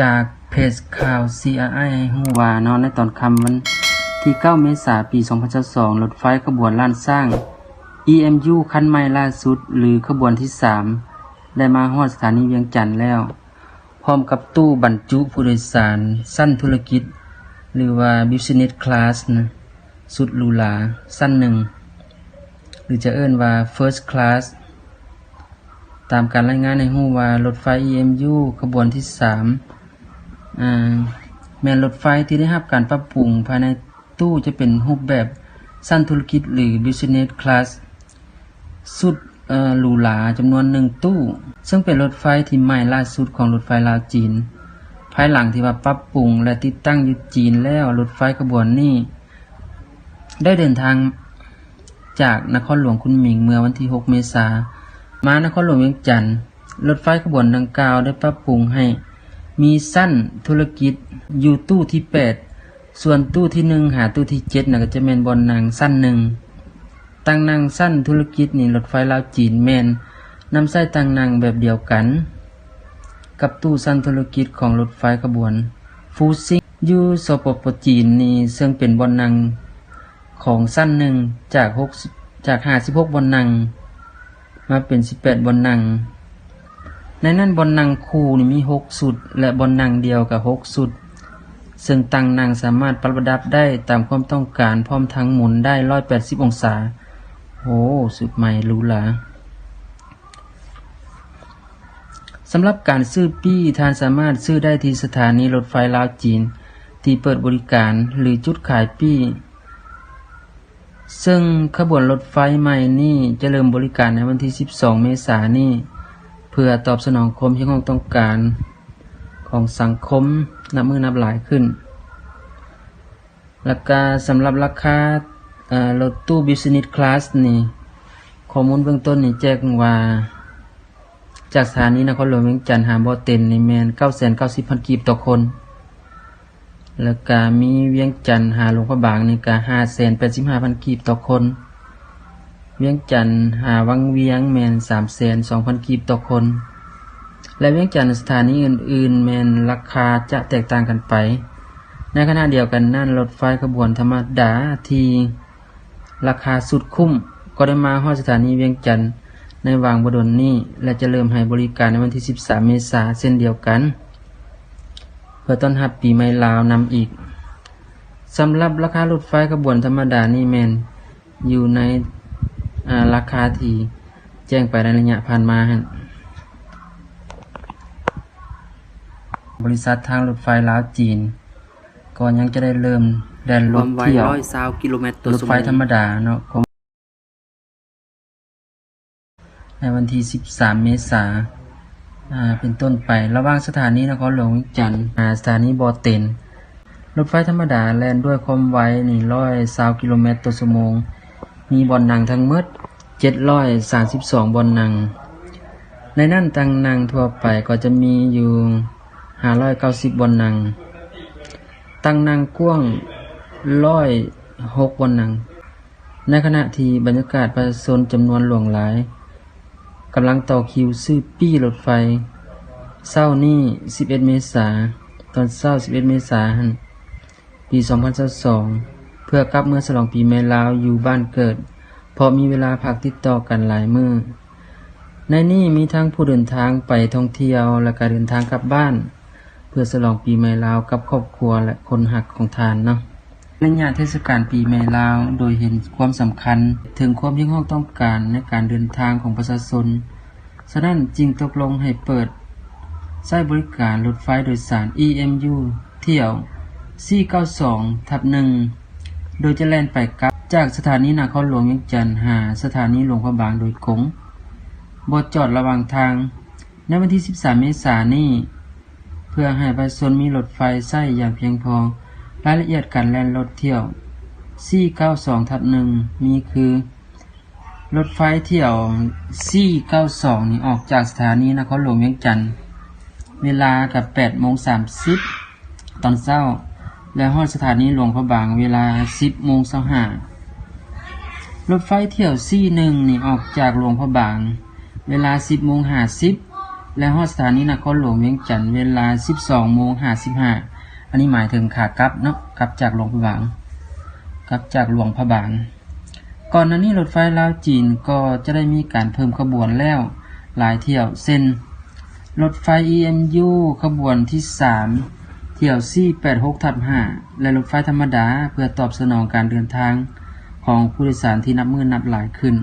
จากเพจข่าว CRI ห้ฮู้ว่าเนาะในตอนคำวันที่ 9 เมษายนปี 2022รถไฟขบวนล้านสร้าง EMU คันใหม่ล่าสุด หรือขบวนที่ 3 ได้มาฮอดสถานีเวียงจันทน์แล้ว พร้อมกับตู้บรรจุผู้โดยสาร สั้นธุรกิจ หรือว่า Business Class นะสุดหรูหราสั้นหนึ่ง หรือจะเอิ้นว่า First Class ตามการรายงานในหู้ว่ารถไฟ EMU ขบวนที่ 3 แม่นรถไฟที่ได้รับการปรับปรุงภายในตู้จะเป็นรูปแบบสั้นธุรกิจหรือ Business Class สุดหรูหราจำนวนหนึ่งตู้ ซึ่งเป็นรถไฟที่ใหม่ล่าสุดของรถไฟลาวจีน ภายหลังที่ว่าปรับปรุงและติดตั้งอยู่จีนแล้วรถไฟขบวนนี้ ได้เดินทางจากนครหลวงคุณหมิงเมื่อวันที่ 6 เมษายนมานครหลวงเวียงจันทน์รถไฟขบวนดังกล่าวได้ปรับปรุงให้ มีสั้นธุรกิจอยู่ตู้ที่ 8 ส่วนตู้ที่ 1 หาตู้ที่7นะก็จะแม่นบอนนางสั้นหนึ่งตั้งนางสั้นธุรกิจนี่รถไฟลาวจีนแมนนำใส่ตั้งนางแบบเดียวกัน กับตู้สั้นธุรกิจของรถไฟขบวน ฟูซิงอยู่สปปจีนนี่ซึ่งเป็นบอนนางของสั้นหนึ่งจาก6จาก 56บอนนางมาเป็น 18บนนั่ง ในนั้นบนนั่งคูนี่มี6สุด และบนนั่งเดียวกับ6สุด ซึ่งตั้งนั่งสามารถปรับระดับได้ตามความต้องการพร้อมทั้งหมุนได้180องศาโอ้สุดใหม่รูหราสำหรับการซื้อปี้ทานสามารถซื้อได้ที่สถานีรถไฟลาวจีน ที่เปิดบริการหรือจุดขายปี้ ซึ่งขบวนรถไฟใหม่นี่จะเริ่มบริการในวันที่ 12 เมษายนนี้ เพื่อตอบสนองความที่ของต้องการของสังคมนับมือนับหลายขึ้นแล้วก็สำหรับราคารถตู้ Business Class นี่ข้อมูลเบื้องต้นนี่แจ้งว่า จากสถานีนครหลวงเวียงจันทน์หาบ่อเต็นในแมน990,000กีบต่อคน แล้วก็มีเวียงจันทน์หาหลวงพระบางนี่ก็ห้าแสนแปดสิบห้าพันกีบต่อคน เวียงจันทน์หาวังเวียงแมนสามแสนสองพันกีบต่อคน และเวียงจันทน์สถานีอื่นๆ แมนราคาจะแตกต่างกันไป ในขณะเดียวกันนั่นรถไฟขบวนธรรมดาที่ราคาสุดคุ้มก็ได้มาฮอสถานีเวียงจันทน์ในวางบดลนี้ และจะเริ่มให้บริการในวันที่ 13 เมษายนเช่นเดียวกัน เพื่อต้อนรับปีใหม่ลาวนำอีกสำหรับราคารถไฟขบวนธรรมดานี่แมนอยู่ใน ราคาที่แจ้งไปในระยะผ่านมาฮะบริษัททางรถไฟลาวจีนก็ยังจะได้เริ่มแดนรถเที่ยวร้อยสาวกิโลเมตรต่อรถชั่วไฟโมงธรรมดาเนาะของในวันที่ 13 เมษายนอ่าเป็นต้นไประหว่างสถานีนครหลวงเวียงจันทน์อ่าสถานีบอเต็น รถไฟธรรมดาแล่นด้วยความไวนี่ร้อยสกิโลเมตรต่อชั่วโมง มีบอนนั่งทั้งหมด732บอนนั่งในนั้นตังนั่งทั่วไปก็จะมีอยู่590บอนนั่งตังนั่งกว้างร้อยหกบนนั่งในขณะที่บรรยากาศประชาชนจำนวนหลวงหลายกำลังต่อคิวซื้อปี้รถไฟเศร้านี่11 เมษาตอนเศร้า11 เมษาหั่นปี 2022 พื่อกลับเมื่อฉลองปีใหม่ลาวอยู่บ้านเกิด เพราะมีเวลาพักติดต่อกันหลายมือในนี้มีทั้งผู้เดินทางไปท่องเที่ยวและการเดินทางกลับบ้าน เพื่อฉลองปีใหม่ลาวกับครอบครัวและคนหักของทานเนาะในงานเทศกาลปีใหม่ลาวโดยเห็นความสำคัญถึงความยิ่งห้องต้องการในการเดินทางของประชาชนฉะนั้นจึงตกลงให้เปิดใช้บริการรถไฟโดยสาร EMU เที่ยว 492ทับหนึ่ง โดยจะแล่นไปกลับ จากสถานีนครหลวงเวียงจันทน์หาสถานีหลวงพระบางโดยกงบทจอดระหว่างทาง ในวันที่ 13 เมษายนนี้ เพื่อให้ประชาชนมีรถไฟใช้อย่างเพียงพอ รายละเอียดการแล่นรถเที่ยว 492ทับหนึ่งมีคือ รถไฟเที่ยว 492 นี่ออกจากสถานีนครหลวงเวียงจันทน์เวลากับ8โมง30 ตอนเช้า และฮอดสถานีหลวงพระบางเวลา 10โมง25รถไฟเที่ยว41นี่ออกจากหลวงพระบาง เวลา 10โมง50และฮอดสถานีนครหลวงเวียงจันทร์เวลา 12โมง55อันนี้หมายถึงขากลับเนาะกลับจากหลวงพระบางกลับจากหลวงพระบาง ก่อนหน้านี้รถไฟลาวจีนก็จะได้มีการเพิ่มขบวนแล้ว หลายเที่ยวเส้นรถไฟ EMU ขบวนที่ 3 เที่ยว 486ทับ5และรถไฟธรรมดาเพื่อตอบสนองการเดินทางของผู้โดยสารที่นับมือนับหลายขึ้น